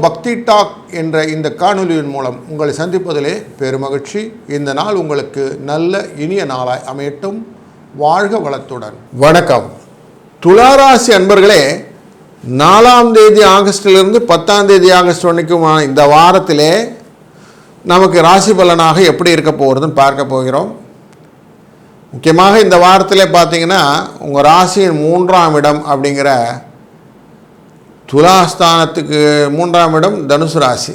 பக்தி டாக் என்ற இந்த காணொலியின் மூலம் உங்களை சந்திப்பதிலே பெருமகிழ்ச்சி. இந்த நாள் உங்களுக்கு நல்ல இனிய நாளாய் அமையட்டும். வாழ்க வளத்துடன். வணக்கம். துளாராசி அன்பர்களே நாலாம் தேதி ஆகஸ்டிலிருந்து பத்தாம் தேதி ஆகஸ்ட் வரைக்கும் இந்த வாரத்திலே நமக்கு ராசி பலனாக எப்படி இருக்க போகிறதுன்னு பார்க்க போகிறோம். முக்கியமாக இந்த வாரத்திலே பார்த்தீங்கன்னா உங்கள் ராசியின் மூன்றாம் இடம் அப்படிங்கிற துலாஸ்தானத்துக்கு மூன்றாம் இடம் தனுசு ராசி.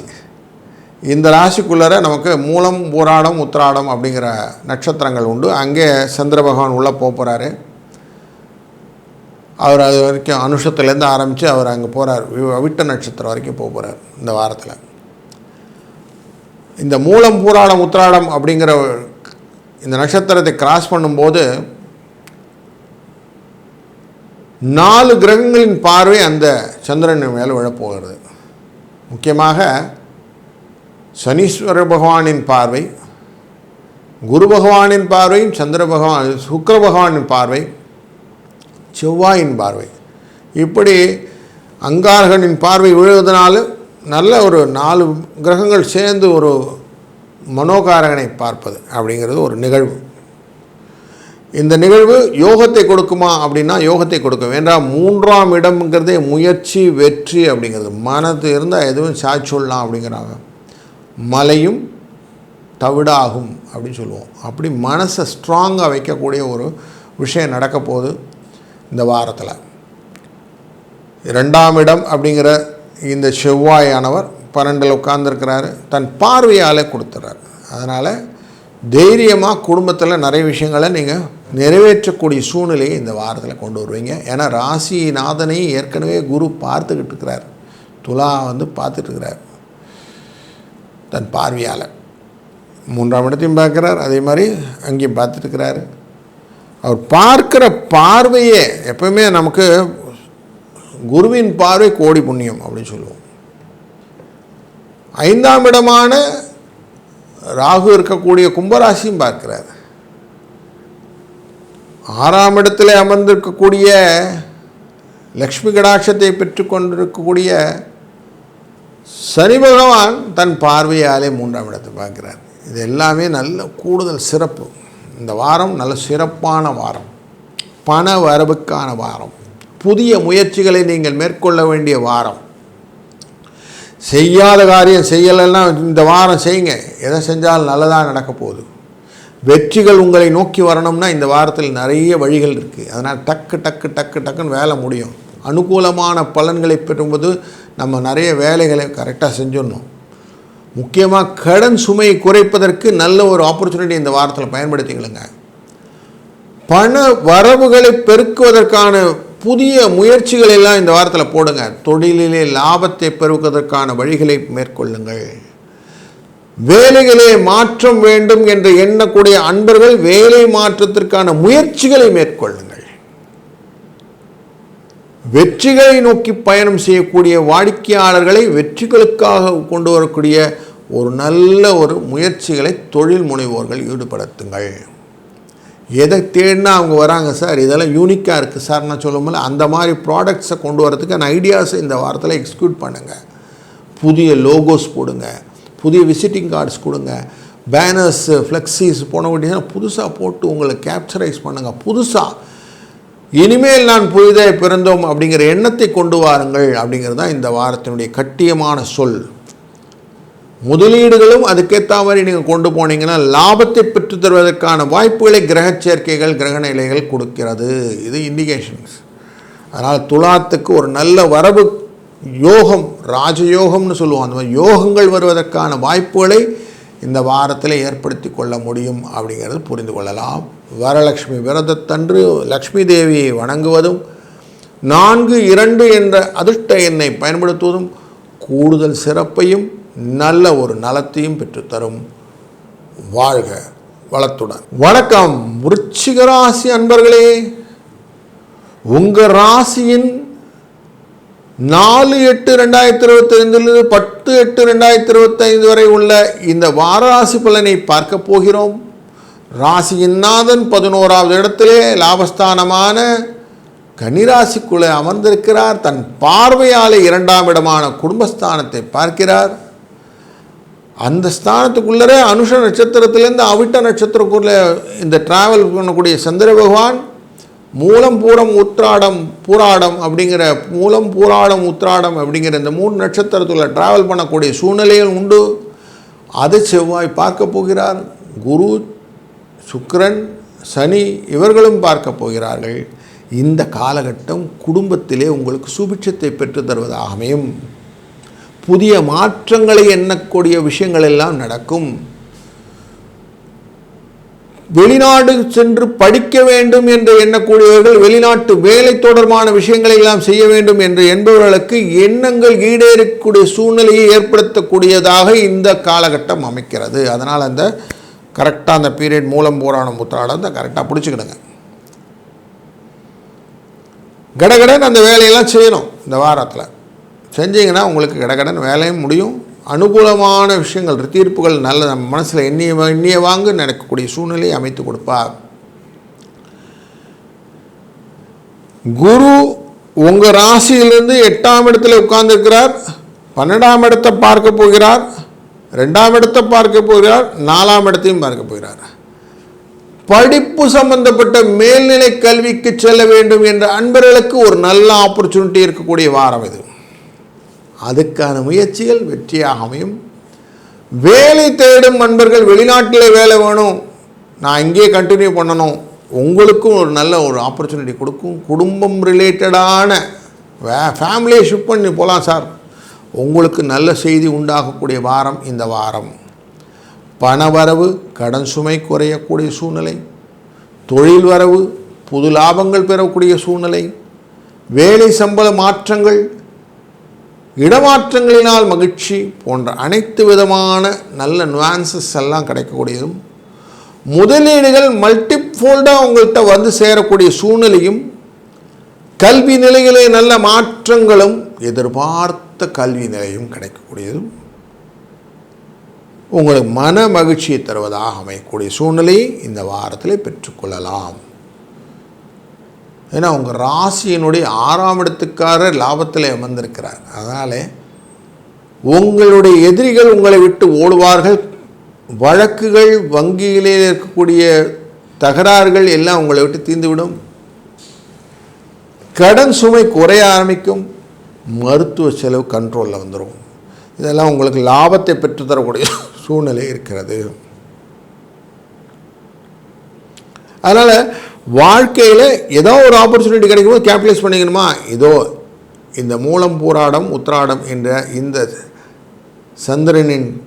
இந்த ராசிக்குள்ளர நமக்கு மூலம் பூராடம் உத்திராடம் அப்படிங்கிற நட்சத்திரங்கள் உண்டு. அங்கே சந்திர பகவான் உள்ளே போக போகிறாரு அவர் அது வரைக்கும் அனுஷத்துலேருந்து ஆரம்பித்து அவர் அங்கே போகிறார் விட்ட நட்சத்திரம் வரைக்கும் போக போகிறார் இந்த வாரத்தில். இந்த மூலம் பூராடம் உத்திராடம் அப்படிங்கிற இந்த நட்சத்திரத்தை கிராஸ் பண்ணும்போது நாலு கிரகங்களின் பார்வை அந்த சந்திரன் மேலே விழப்போகிறது. முக்கியமாக சனீஸ்வர பகவானின் பார்வை குரு பகவானின் பார்வையும் சந்திர பகவான் சுக்கர பகவானின் பார்வை செவ்வாயின் பார்வை. இப்படி அங்காரகனின் பார்வை விழுவதனால நல்ல ஒரு நாலு கிரகங்கள் சேர்ந்து ஒரு மனோகாரகனை பார்ப்பது அப்படிங்கிறது ஒரு நிகழ்வு. இந்த நிகழ்வு யோகத்தை கொடுக்குமா அப்படின்னா யோகத்தை கொடுக்கும். வேண்டாம் மூன்றாம் இடம்ங்கிறதே முயற்சி வெற்றி அப்படிங்கிறது. மனது இருந்தால் எதுவும் சாய்ச்சொல்லாம் அப்படிங்கிறாங்க. மலையும் தவிடாகும் அப்படின்னு சொல்லுவோம். அப்படி மனசை ஸ்ட்ராங்காக வைக்கக்கூடிய ஒரு விஷயம் நடக்க போகுது இந்த வாரத்தில். ரெண்டாம் இடம் அப்படிங்கிற இந்த செவ்வாயானவர் பன்னெண்டில் உட்கார்ந்துருக்கிறாரு. தன் பார்வையாலே கொடுத்துட்றாரு அதனால் தைரியமாக குடும்பத்தில் நிறைய விஷயங்களை நீங்கள் நிறைவேற்றக்கூடிய சூழ்நிலையை இந்த வாரத்தில் கொண்டு வருவீங்க. ஏன்னா ராசிநாதனை ஏற்கனவே குரு பார்த்துக்கிட்டு இருக்கிறார். துலா வந்து பார்த்துட்ருக்கிறார் தன் பார்வையால். மூன்றாம் இடத்தையும் பார்க்குறார். அதே மாதிரி அங்கேயும் பார்த்துட்டுருக்கிறாரு அவர் பார்க்குற பார்வையே எப்பவுமே நமக்கு குருவின் பார்வை கோடி புண்ணியம் அப்படின்னு சொல்லுவோம். ஐந்தாம் இடமான ராகு இருக்கக்கூடிய கும்பராசியும் பார்க்கிறார். ஆறாம் இடத்துல அமர்ந்திருக்கக்கூடிய லக்ஷ்மி கடாட்சத்தை பெற்றுக்கொண்டிருக்கக்கூடிய சனி பகவான் தன் பார்வையாலே மூன்றாம் இடத்தை பார்க்கிறார். இது எல்லாமே நல்ல கூடுதல் சிறப்பு. இந்த வாரம் நல்ல சிறப்பான வாரம். பண வரவுக்கான வாரம். புதிய முயற்சிகளை நீங்கள் மேற்கொள்ள வேண்டிய வாரம். செய்யாத காரியம் செய்யலைன்னா இந்த வாரம் செய்யுங்க. எதை செஞ்சாலும் நல்லதாக நடக்க போகுது. வெற்றிகள் உங்களை நோக்கி வரணும்னா இந்த வாரத்தில் நிறைய வழிகள் இருக்குது அதனால் டக்கு டக்கு டக்கு டக்குன்னு வேலை முடியும். அனுகூலமான பலன்களை பெறும்போது நம்ம நிறைய வேலைகளை கரெக்டாக செஞ்சிடணும். முக்கியமாக கடன் சுமையை குறைப்பதற்கு நல்ல ஒரு ஆப்பர்ச்சுனிட்டி இந்த வாரத்தில் பயன்படுத்திக்கலுங்க பண வரவுகளை பெருக்குவதற்கான புதிய முயற்சிகள் எல்லாம் இந்த வாரத்தில் போடுங்க. தொழிலிலே லாபத்தை பெருக்குவதற்கான வழிகளை மேற்கொள்ளுங்கள். வேலைகளே மாற்றம் வேண்டும் என்று எண்ணக்கூடிய அன்பர்கள் வேலை மாற்றத்திற்கான முயற்சிகளை மேற்கொள்ளுங்கள். வெற்றிகளை நோக்கி பயணம் செய்யக்கூடிய வாடிக்கையாளர்களை வெற்றிகளுக்காக கொண்டு வரக்கூடிய ஒரு நல்ல ஒரு முயற்சிகளை தொழில் முனைவோர்கள் ஈடுபடுத்துங்கள். எதை தேடினா அவங்க வராங்க சார்? இதெல்லாம் யூனிக்காக இருக்குது சார். நான் சொல்லும்போது அந்த மாதிரி ப்ராடக்ட்ஸை கொண்டு வரதுக்கான ஐடியாஸை இந்த வாரத்தில் எக்ஸிக்யூட் பண்ணுங்கள் புதிய லோகோஸ் போடுங்கள் புதிய விசிட்டிங் கார்ட்ஸ் கொடுங்க. பேனர்ஸ் ஃப்ளெக்ஸிஸ் போன வேண்டிய புதுசாக போட்டு உங்களை கேப்சரைஸ் பண்ணுங்கள் புதுசாக இனிமேல் நான் புதிதாக பிறந்தோம் அப்படிங்கிற எண்ணத்தை கொண்டு வாருங்கள் அப்படிங்கிறது தான் இந்த வாரத்தினுடைய கட்டியமான சொல். முதலீடுகளும் அதுக்கேற்ற மாதிரி நீங்கள் கொண்டு போனீங்கன்னா லாபத்தை பெற்று தருவதற்கான வாய்ப்புகளை கிரக சேர்க்கைகள் கிரக நிலைகள் கொடுக்கிறது. இது இண்டிகேஷன்ஸ் அதனால் துலாத்துக்கு ஒரு நல்ல வரவு யோகம் ராஜயோகம்னு சொல்லுவோம். அந்த மாதிரி யோகங்கள் வருவதற்கான வாய்ப்புகளை இந்த வாரத்தில் ஏற்படுத்தி கொள்ள முடியும் அப்படிங்கிறது புரிந்து கொள்ளலாம். வரலட்சுமி விரதத்தன்று லக்ஷ்மி தேவியை வணங்குவதும் நான்கு இரண்டு என்ற அதிர்ஷ்ட எண்ணை பயன்படுத்துவதும் கூடுதல் சிறப்பையும் நல்ல ஒரு நலத்தையும் பெற்றுத்தரும். வாழ்க வளத்துடன். வணக்கம். விருச்சிக ராசி அன்பர்களே உங்கள் ராசியின் நாலு எட்டு ரெண்டாயிரத்தி இருபத்தைந்திலிருந்து பத்து எட்டு ரெண்டாயிரத்தி இருபத்தைந்து வரை உள்ள இந்த வாராசி பலனை பார்க்க போகிறோம். ராசியின் நாதன் பதினோராவது இடத்திலே லாபஸ்தானமான கன்னிராசிக்குள்ளே அமர்ந்திருக்கிறார். தன் பார்வையாலே இரண்டாம் இடமான குடும்பஸ்தானத்தை பார்க்கிறார். அந்த ஸ்தானத்துக்குள்ளரே அனுஷ நட்சத்திரத்திலேருந்து அவிட்ட நட்சத்திரக்குள்ளே இந்த டிராவல் பண்ணக்கூடிய சந்திர பகவான் மூலம் பூரம் உத்ராடம் பூராடம் அப்படிங்கிற மூலம் பூராடம் உத்ராடம் அப்படிங்கிற இந்த மூணு நட்சத்திரத்தில் ட்ராவல் பண்ணக்கூடிய சூழ்நிலைகள் உண்டு. அது செவ்வாய் பார்க்க போகிறார். குரு சுக்கரன் சனி இவர்களும் பார்க்க போகிறார்கள். இந்த காலகட்டம் குடும்பத்திலே உங்களுக்கு சுபிட்சத்தை பெற்று தருவதாகவும் அமையும். புதிய மாற்றங்களை எண்ணக்கூடிய விஷயங்கள் எல்லாம் நடக்கும். வெளிநாடு சென்று படிக்க வேண்டும் என்று எண்ணக்கூடியவர்கள் வெளிநாட்டு வேலை தொடர்பான விஷயங்களை எல்லாம் செய்ய வேண்டும் என்று என்பவர்களுக்கு எண்ணங்கள் ஈடேறக்கூடிய சூழ்நிலையை ஏற்படுத்தக்கூடியதாக இந்த காலகட்டம் அமைக்கிறது. அதனால் அந்த கரெக்டாக அந்த பீரியட் மூலம் போராணம் உத்திராடம் அந்த கரெக்டாக பிடிச்சிக்கிடுங்க. கடகடன் அந்த வேலையெல்லாம் செய்யணும் இந்த வாரத்தில். செஞ்சீங்கன்னா உங்களுக்கு கடகடன் வேலையும் முடியும். அனுகூலமான விஷயங்கள் தீர்ப்புகள் நல்ல நம்ம மனசில் எண்ணிய எண்ணிய வாங்க நடக்கக்கூடிய சூழ்நிலையை அமைத்து கொடுப்பார். குரு உங்கள் ராசியிலிருந்து எட்டாம் இடத்துல உட்கார்ந்துருக்கிறார். பன்னெண்டாம் இடத்தை பார்க்க போகிறார். ரெண்டாம் இடத்தை பார்க்க போகிறார். நாலாம் இடத்தையும் பார்க்க போகிறார். படிப்பு சம்பந்தப்பட்ட மேல்நிலை கல்விக்கு செல்ல வேண்டும் என்ற அன்பர்களுக்கு ஒரு நல்ல ஆப்பர்ச்சுனிட்டி இருக்கக்கூடிய வாரம் இது. அதுக்கான முயற்சிகள் வெற்றியாக அமையும். வேலை தேடும் நண்பர்கள் வெளிநாட்டில் வேலை வேணும். நான் இங்கேயே கண்டினியூ பண்ணணும். உங்களுக்கும் ஒரு நல்ல ஒரு ஆப்பர்ச்சுனிட்டி கொடுக்கும். குடும்பம் ரிலேட்டடான வே ஃபேமிலியை ஷிஃப்ட் பண்ணி போகலாம் சார் உங்களுக்கு நல்ல செய்தி உண்டாகக்கூடிய வாரம் இந்த வாரம். பணவரவு கடன் சுமை குறையக்கூடிய சூழ்நிலை. தொழில் வரவு புது லாபங்கள் பெறக்கூடிய சூழ்நிலை. வேலை சம்பள மாற்றங்கள் இடமாற்றங்களினால் மகிழ்ச்சி போன்ற அனைத்து விதமான நல்ல நுவான்சஸ் எல்லாம் கிடைக்கக்கூடியதும் முதலீடுகள் மல்டிஃபோல்டாக உங்கள்கிட்ட வந்து சேரக்கூடிய சூழ்நிலையும் கல்வி நிலையிலே நல்ல மாற்றங்களும் எதிர்பார்த்த கல்வி நிலையும் கிடைக்கக்கூடியதும் உங்களுக்கு மன மகிழ்ச்சியை தருவதாக அமையக்கூடிய சூழ்நிலையை இந்த வாரத்தில் பெற்றுக்கொள்ளலாம். ஏன்னா உங்கள் ராசியினுடைய ஆறாம் இடத்துக்காரர் லாபத்தில் அமர்ந்திருக்கிறார். அதனால் உங்களுடைய எதிரிகள் உங்களை விட்டு ஓடுவார்கள். வழக்குகள் வங்கியிலே இருக்கக்கூடிய தகராறுகள் எல்லாம் உங்களை விட்டு தீந்துவிடும் கடன் சுமை குறைய ஆரம்பிக்கும். மருத்துவ செலவு கண்ட்ரோலில் வந்துடும் இதெல்லாம் உங்களுக்கு லாபத்தை பெற்றுத்தரக்கூடிய சூழ்நிலை இருக்கிறது. அதனால் வாழ்க்கையில் ஏதோ ஒரு ஆப்பர்ச்சுனிட்டி கிடைக்கும்போது கேபிட்டலைஸ் பண்ணிக்கணுமா? இதோ இந்த மூலம் போராடம் உத்திராடம் என்ற இந்த சந்திரனின்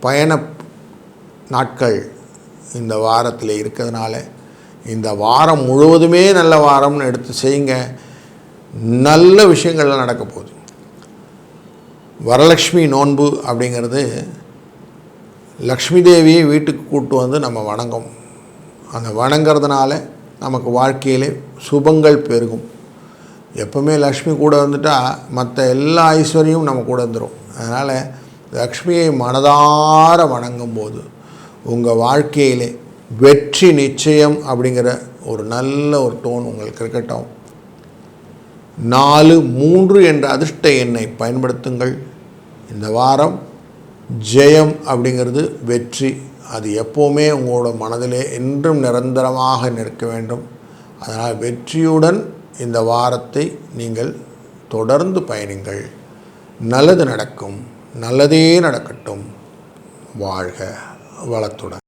பயண நாட்கள் இந்த வாரத்தில் இருக்கிறதுனால இந்த வாரம் முழுவதுமே நல்ல வாரம்னு எடுத்து செய்யுங்க. நல்ல விஷயங்கள்லாம் நடக்க போகுது. வரலக்ஷ்மி நோன்பு அப்படிங்கிறது லக்ஷ்மி தேவியை வீட்டுக்கு கூட்டு வந்து நம்ம வணங்கும். அந்த வணங்கிறதுனால நமக்கு வாழ்க்கையிலே சுபங்கள் பெருகும். எப்பவுமே லக்ஷ்மி கூட வந்துட்டால் மற்ற எல்லா ஐஸ்வர்யமும் நம்ம கூட வந்துடும் அதனால் லக்ஷ்மியை மனதார வணங்கும் போது உங்கள் வாழ்க்கையிலே வெற்றி நிச்சயம் அப்படிங்கிற ஒரு நல்ல ஒரு டோன் உங்களுக்கு இருக்கட்டும். நாலு மூன்று என்ற அதிர்ஷ்ட எண்ணை பயன்படுத்துங்கள். இந்த வாரம் ஜெயம் அப்படிங்கிறது வெற்றி. அது எப்போவுமே உங்களோட மனதிலே என்றும் நிரந்தரமாக நிற்க வேண்டும். அதனால் வெற்றியுடன் இந்த வாரத்தை நீங்கள் தொடர்ந்து பயணிங்கள். நல்லது நடக்கும். நல்லதே நடக்கட்டும். வாழ்க வளத்துடன்.